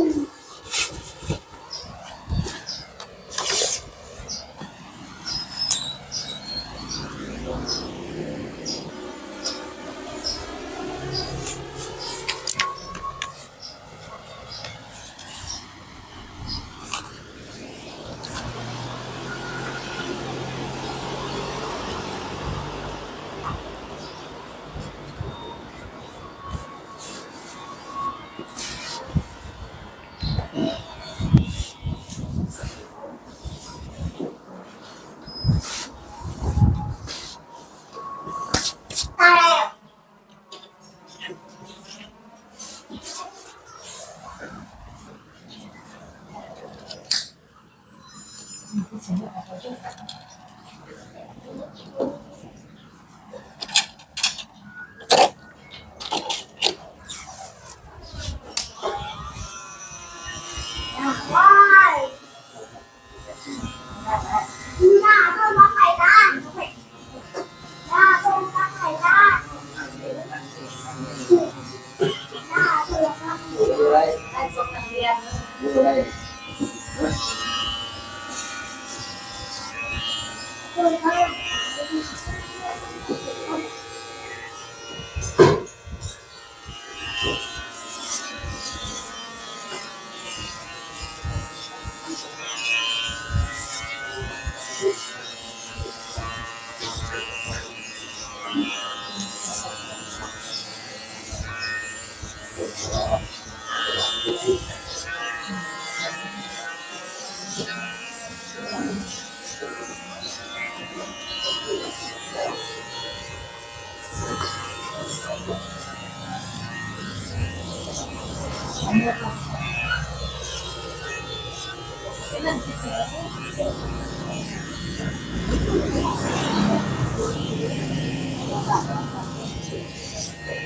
อ ยู่ はあ。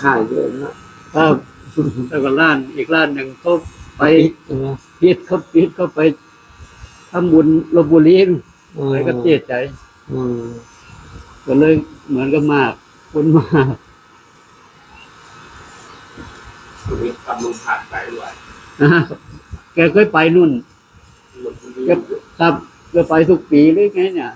ค้าเยอะนะครับแล้วก็ร้านอีกร้านหนึ่งเขาไปใช่ไหมปิดเขาปิดเขาไปทำบุญลบบุรีอะไรก็เสียใจอืมก็เลยเหมือนกับมากคนมากคุณนี่ทำลุงผ่านไปด้วยนะฮะแกเคยไปนู่นหลุดคุณแกครับก็ไปทุกปีหรือไงเนี่ย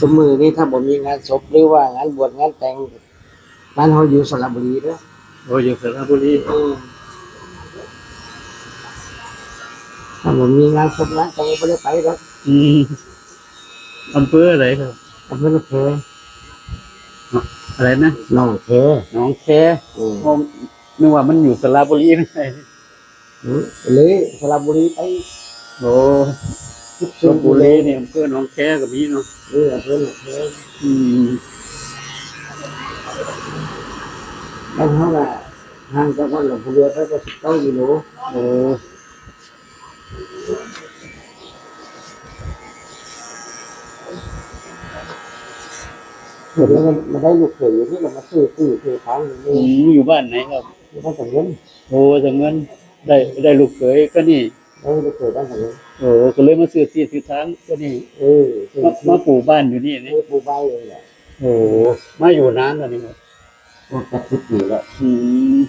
สมมือนี่ถ้าผมมีงานศพหรือว่างานบวชงานแต่งบ้านเขาอยู่สระบุรีเด้อโอ้ยอยู่สระบุรีอืมถ้าผมมีงานศพงานแต่งไม่ได้ไปหรอกอืมอำเภออะไรครับผมไม่ได้เคยอะไรนะน้องเคยหนองแคอืมผมนึกว่ามันอยู่สระบุรีไม่ใช่เลยสระบุรีไปโอ้ สระบุรีเนี่ยอำเภอหนองแคกับพี่เนาะเออเพื่อนเคยอืมบ้านเขาน่ะห่างจากวัดหลวงปู่เรือไปก็สิบเก้ากิโลโอ้เดี๋ยวมันมาได้ลูกเขยอยู่ที่เรามาซื้อซื้อซื้อค้างอยู่อืนี่มอยู่บ้านไหนครับที่บ้านสังเงินโอ้จังเงินได้ได้ลูกเขยก็นี่ ได้ลูกเขยบ้านสังเงินโอ้ก็เลยมาซื้อที่ซื้อทางก็นี่เออซื้อมามาปลูกบ้านอยู่นี่ซื้นี่อปูใบเลยแหละโอ้มาอยู่นานแล้วนี่ครับโอ้แปดสิบปีแล้วอืม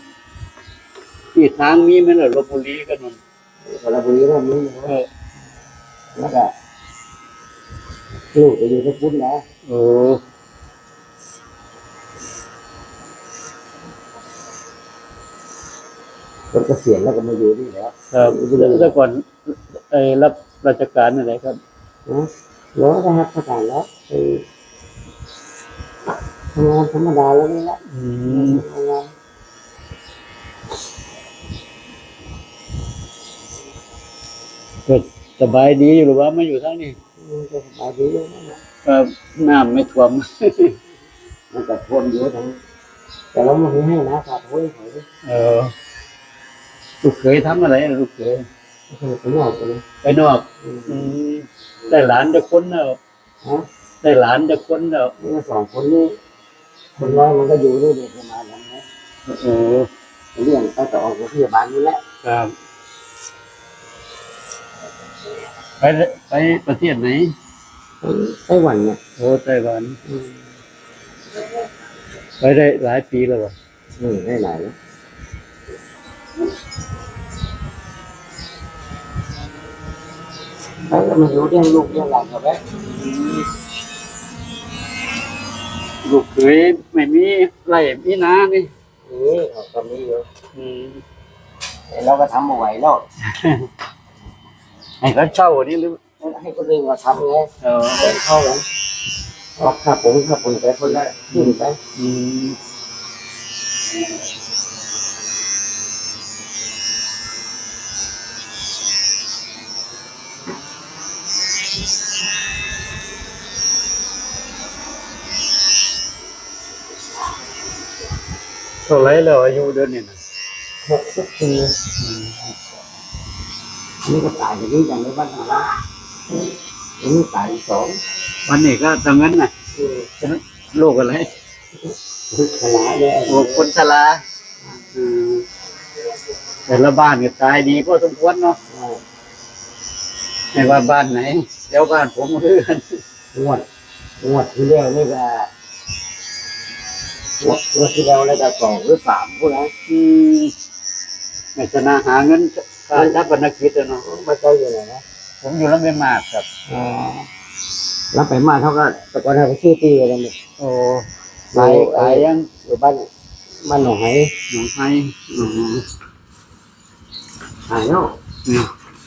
ที่ทางมีไหมล่ะลบบุรีกันมันสระบุรีเรามีอยู่เออแล้วก็ลูกจะอยู่ที่พุทธนะ โอ้ คนเกษียณแล้วก็มาอยู่นี่แล้วครับแต่ก่อนไอ้รับราชการอะไรครับนะร้อยนะครับประกาศแล้วไปทำงานธรรมดาแล้วนี่แหละอืมทำงานก็สบายดีอยู่หรือว่ามาอยู่ทางนี้มันก็สบายดีเลยนะครับน้ำไม่ท่วมมันก็ท่วมเยอะทั้งแต่เราไม่ให้นะขาดห้วยเขาเออ ลูกเขยทำอะไรลูกเขยคือไปนอกไปเลยไปนอกอืมได้หลานจะคนแล้วฮะได้หลานจะคนแล้วนี่สองคนนี้คนน้อยมันก็อยู่ด้วยเด็กประมาณนั้นนะโอ้เรื่องไปต่อโรงพยาบาลนี่แหละครับไปไปประเทศไหนไปไต้หวันเนี่ยโอ้ไต้หวันอืมไปได้หลายปีแล้ววะอืมได้หลายแล้ว ไปก็มาอยู่เรื่องลูกเรื่องหลานกับแม่ลูกเขยไม่มีไรมีนานี่นี่เขาก็มีอยู่อืมแต่เราก็ทำมาไหวแล้วให้เขาเช่านี่หรือให้คนอื่นมาทำไงเออแบ่งเข้ากันออกค่าปุ๋ยค่าปุ๋ยไปคนละขึ้นไปอืม ท่าไรแล้วอายุเดือนนี้นะหกสิบปีอันนี้ก็ตายอย่างนี้อย่างในบ้านเราอันนี้ตายอีกสองวันนี้ก็ตรงนั้นน่ะคือโรคอะไรคือขลาเลยโอ้คนชราอืมแต่ละบ้านก็ตายดีพอสมควรเนาะไม่ว่าบ้านไหนเดี๋ยวบ้านผมเพื่อนงวดงวดที่แล้วนี่ก็ง วดงวดที่แล้วนี่ก็สองหรือสามพวกนั้นอืมไม่ชนะหาเงินค่าชักบรรณกิจอะเนาะมาเจออยู่ไหนนะผมอยู่แล้วไม่มากครับอ๋อรับไปมาเท่าก็แต่ก่อนเราไปซื้อตีกันเลยโอ้ขายขายยังอยู่บ้านบ้านหนองไหหนองไห้อืมหายแล้วนี่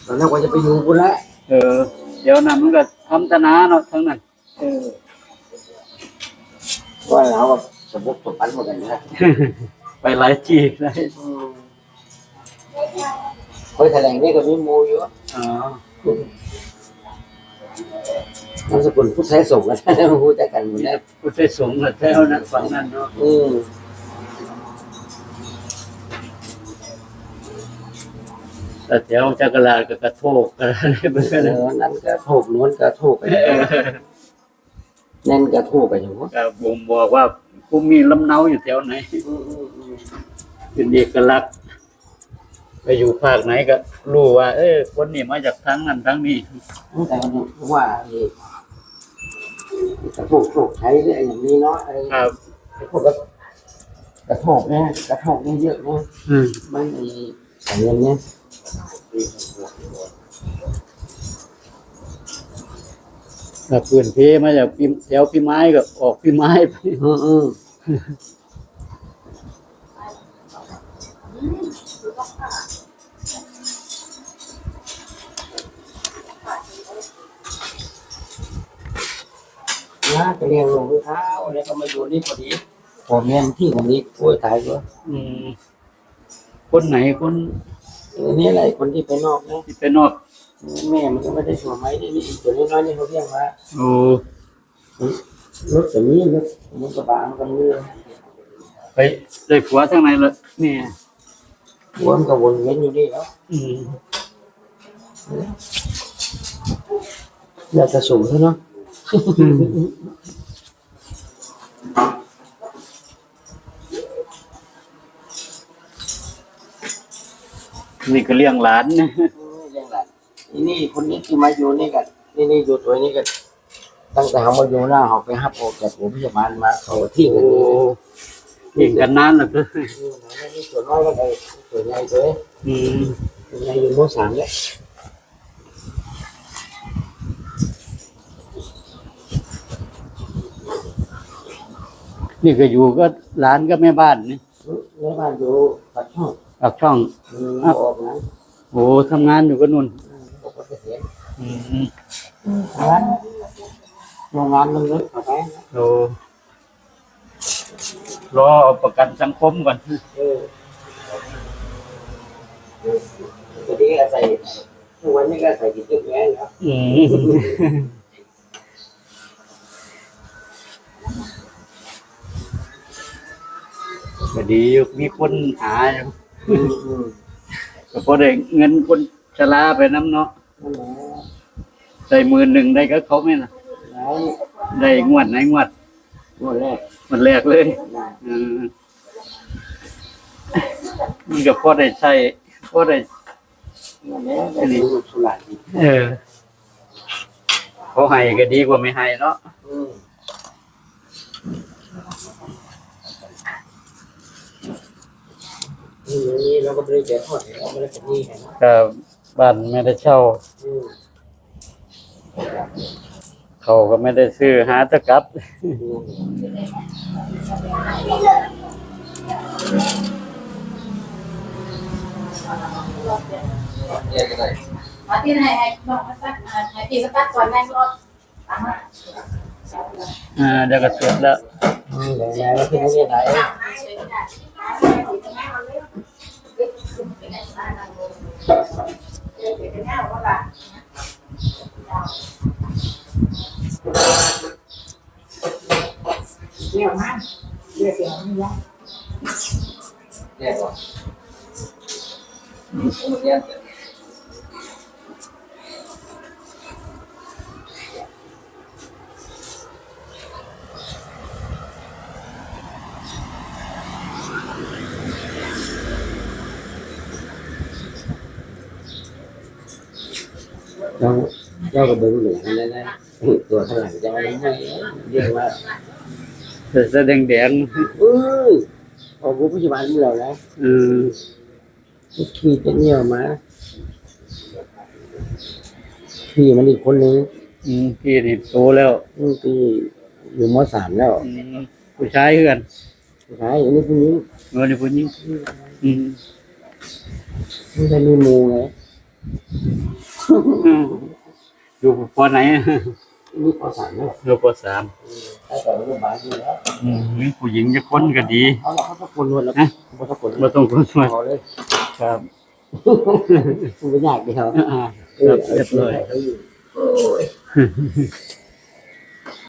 ตอนแรกว่าจะไปอยู่กูแล้วเออ เดี๋ยวนั้นมันก็ทำธนาเนาะทั้งนั้นเออว่าเราแบบ สมบูรณ์สมบัติหมดเลยนะไปหลายที่หลายเคยแถลงนี่ก็มีมูอยู่อ๋อนามสกุลพุทธไทยส่งกันท่านรู้จักกันหมดแล้วพุทธสงฆ์แถวนั้นฝั่งนั้นเนาะอืมแต่แถวจักรลาดก็กระโทกอะไรเบิ่งเอนะอนั้นก็โทกโน้นก็โทกไปแน่นก็โทกไปอย่างนู้นก็บ่งบอกว่า ผู้มีลำเนาอยู่แถวไหน เป็นเอกลักษณ์ ไปอยู่ภาคไหนก็รู้ว่า เออคนนี้มาจากทั้งนั้นทั้งนี้แต่ว่าไอ้กระโทกโทกใช้เรื่องอย่างนี้เนาะไอ้ครับพวกกระโทกเนี่ยกระโทกเนี่ยเยอะเนี่ยอืมมันไอ้สายเงินเนี่ย ถ้าปืนเพมาจากพี่แถวพี่ไม้ก็ออกพี่ไม้ไปอืมอืมนะไปเรียนรองเท้าแล้วก็มาอยู่นี่พอดีผมเรียนที่คนนี้กล้วยตายด้วยอืมคนไหนคนอันนี้อะไรคนที่ไปนอกนะที่ไปนอก แม่มันก็ไม่ได้ชัวร์ไหมนี่นี่ตัวนี้น้อยนี่เขาเรียกว่าโอ้รถแบบนี้รถรถกระบะมันก็มีไปได้ผัวทางไหนละเนี่ยหัวมันก็วนเวียนอยู่นี่แล้วอืมอยากจะสูงใช่เนาะนี่ก็เลี้ยงหลานนะ เรื่องอะไรนี่นี่คนนี้ที่มาอยู่นี่กันนี่นี่อยู่ตัวนี้กันตั้งแต่เขามาอยู่หน้าเขาไปหับออกจากโรงพยาบาลมาเขาที่กันโอ้นี่ยิงกันนานแล้วก็นี่ส่วนน้อยก็ได้ส่วนใหญ่เลยอืมส่วนใหญ่อยู่มสามเนี่ยนี่ก็อยู่ก็หลานก็แม่บ้านนี่ในบ้านอยู่ปากช่องปากช่องอืมออกนะโอ้ทำงานอยู่ก็นู่น ปกติเห็นอืมร้านโรงงานมันลึกเข้าไปนะโอ้รอเอาประกันสังคมก่อนเออพอดีก็ใส่ทุกวันนี้ก็ใส่กินจุกแง่แล้วอืมก็ดีอยู่มีคนหาอยู่อืมอืมก็พอได้เงินคนชราไปน้ำเนาะ นั่นแหละใส่มือหนึ่งได้ก็เขาไม่นะไหนได้งวดไหนงวดงวดแรกมันแรกเลยนะเออมันก็พอได้ใช้พอได้งวดแรกได้ดูสุราดีเออเขาให้ก็ดีกว่าไม่ให้เนาะอืมนี่อย่างนี้เราก็ไม่ได้เจอทอดเราไม่ได้เป็นหนี้กันนะก็ บ้านไม่ได้เช่าอืมเขาก็ไม่ได้ซื้อหาแตะกลับอืมมาที่ไหนให้น้องมาตัดให้พี่มาตัดก่อนแม่รถตามมาอ่าเดี๋ยวก็เสร็จแล้วอืมเดี๋ยวแล้วที่นี่ไหนเดี๋ เรียวมาเดี๋ยวเสียงมันยากเรียกว่าเรียก เราเราก็เบิ่งเหลืองนั่นนะตัวข้างหลังจะมาให้เรียกว่าเสื้อแดงแดงอือพอผู้พยาบาลของเราแล้วๆเออขี่จะเนี่ยวมาขี่มันอีกคนนึงอืมพี่นี่โตแล้วอืมที่อยู่มสามแล้วอืมผู้ชายเพื่อนใช่อันนี้ผู้หญิงเงินผู้หญิงอืมไม่ได้มีหมูไง อยู่ปอไหนนี่ปสามแล้วอยู่ปอสามใช่แต่โรงพยาบาลอยู่แล้วอืมมีผู้หญิงจะคนก็ดีเขาเราเขาตะโกนวนแล้วฮะเขาตะโกนบ่ต้องคนมาเขาเลยครับมันไม่ยากดีเขาอ่าครับเรียบร้อยเขาอยู่